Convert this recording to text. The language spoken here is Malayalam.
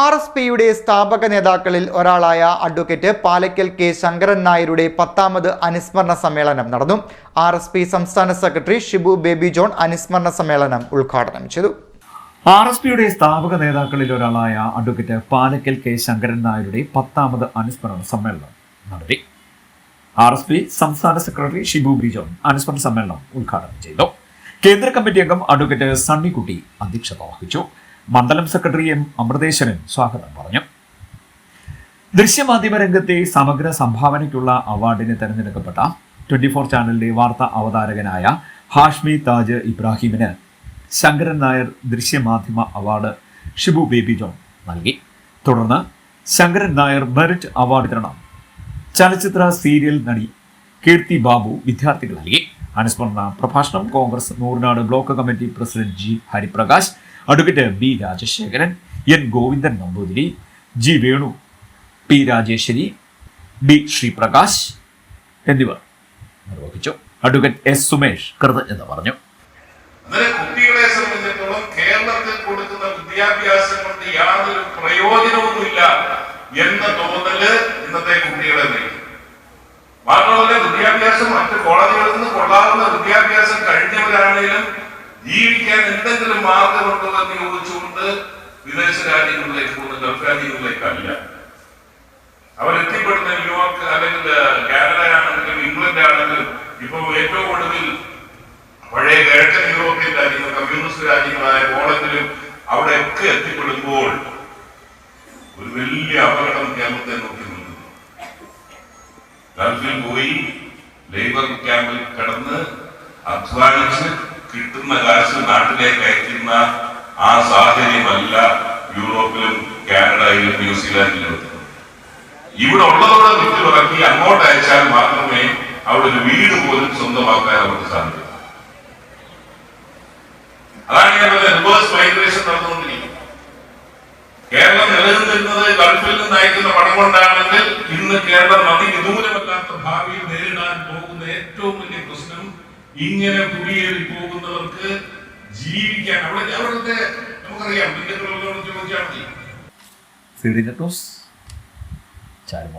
ആർ എസ് പിയുടെ സ്ഥാപക നേതാക്കളിൽ ഒരാളായ അഡ്വക്കേറ്റ് പാലക്കൽ കെ ശങ്കരൻ നായരുടെ പത്താമത് അനുസ്മരണ സമ്മേളനം നടന്നു. ആർ എസ് പി സംസ്ഥാന സെക്രട്ടറി ഷിബു ബേബി ജോൺ അനുസ്മരണ സമ്മേളനം ഉദ്ഘാടനം ചെയ്തു. ആർ എസ് പിയുടെ സ്ഥാപക നേതാക്കളിൽ ഒരാളായ അഡ്വക്കേറ്റ് പാലക്കൽ കെ ശങ്കരൻ നായരുടെ പത്താമത് അനുസ്മരണ സമ്മേളനം നടത്തി. ആർ എസ് പി സംസ്ഥാന സെക്രട്ടറി ഷിബു ബിജോൺ അനുസ്മരണ സമ്മേളനം ഉദ്ഘാടനം ചെയ്തു. കേന്ദ്ര കമ്മിറ്റി അംഗം അഡ്വക്കേറ്റ് സണ്ണിക്കുട്ടി അധ്യക്ഷത വഹിച്ചു. മണ്ഡലം സെക്രട്ടറി എം അമൃതേശ്വരൻ സ്വാഗതം പറഞ്ഞു. ദൃശ്യമാധ്യമ രംഗത്തെ സമഗ്ര സംഭാവനയ്ക്കുള്ള അവാർഡിന് തെരഞ്ഞെടുക്കപ്പെട്ട ട്വന്റി ഫോർ ചാനലിന്റെ വാർത്താ അവതാരകനായ ഹാഷ്മി താജ് ഇബ്രാഹിമിന് ശങ്കരൻ നായർ ദൃശ്യമാധ്യമ അവാർഡ് ഷിബു ബേബി ജോൺ നൽകി. തുടർന്ന് ശങ്കരൻ നായർ മെറിറ്റ് അവാർഡ് വിതരണം ചലച്ചിത്ര സീരിയൽ നടി കീർത്തി ബാബു വിദ്യാർത്ഥികൾ നൽകി. അനുസ്മരണ പ്രഭാഷണം Congress Noornad block committee president G Hariprakash advocate B Rajasekharan N Govindan Namboothiri G Venu P Rajeswari B Sreeprakash എന്നിവർ നിർവഹിച്ചു. അഡ്വക്കേറ്റ് എസ് സുമേഷ് കൃതജ്ഞത പറഞ്ഞു. കുട്ടികളെ സംബന്ധിച്ചിടത്തോളം കേരളത്തിൽ കൊടുക്കുന്ന വിദ്യാഭ്യാസം കൊണ്ട് യാതൊരു പ്രയോജനവുമില്ല എന്ന തോന്നൽ ഇന്നത്തെ കുട്ടികളെ നയിക്കും. മാത്രമല്ല വിദ്യാഭ്യാസം മറ്റ് കോളേജുകളിൽ നിന്ന് കൊള്ളാവുന്ന വിദ്യാഭ്യാസം കഴിഞ്ഞവരാണെങ്കിലും ജീവിക്കാൻ എന്തെങ്കിലും മാർഗമുണ്ടോ എന്ന് ചോദിച്ചുകൊണ്ട് വിദേശ രാജ്യങ്ങളിലേക്ക് പോകുന്ന ഗൾഫ് രാജ്യങ്ങളിലേക്കല്ല അവരെത്തിപ്പെടുന്ന ന്യൂയോർക്ക് അല്ലെങ്കിൽ കാനഡ ആണെങ്കിലും ഇംഗ്ലണ്ട് ആണെങ്കിലും ഇപ്പൊ ഏറ്റവും ഒടുവിൽ പഴയ കിഴക്കൻ യൂറോപ്യൻ രാജ്യങ്ങൾ കമ്മ്യൂണിസ്റ്റ് രാജ്യങ്ങളായ പോളണ്ടിലും അവിടെയൊക്കെ എത്തിപ്പെടുമ്പോൾ ഒരു വലിയ അപകടം കേരളത്തെ നോക്കി നിൽക്കുന്നു ഗൾഫിൽ പോയി ലേബർ ക്യാമ്പിൽ കടന്ന് അധ്വാനിച്ച് കിട്ടുന്ന കാശ് നാട്ടിലേക്ക് അയക്കുന്ന ആ സാഹചര്യമല്ല യൂറോപ്പിലും കാനഡയിലും ന്യൂസിലാൻഡിലും. ഇവിടെ ഉള്ളതോടെ വിറ്റുവിറക്കി അങ്ങോട്ട് അയച്ചാൽ മാത്രമേ അവിടെ ഒരു വീട് പോലും സ്വന്തമാക്കാൻ അവർക്ക് സാധിക്കൂ. അതാണ് ഞാൻ റിവേഴ്സ് മൈഗ്രേഷൻ നടന്നുകൊണ്ടിരിക്കുന്നത് കേരളം നിലനിന്നിരുന്നത് ഗൾഫിൽ നിന്ന് അയക്കുന്ന പണം കൊണ്ടാണെങ്കിൽ ഇന്ന് കേരളം അതിവിദൂരമല്ലാത്ത ഭാവിയിൽ നേരിടാൻ പോകുന്ന ഏറ്റവും വലിയ പ്രശ്നം ഇങ്ങനെ കുടിയേറി പോകുന്നവർക്ക് ജീവിക്കാൻ അവിടെ അവിടുത്തെ നമുക്കറിയാം ചോദിച്ചാൽ മതി. ചാരുമോട.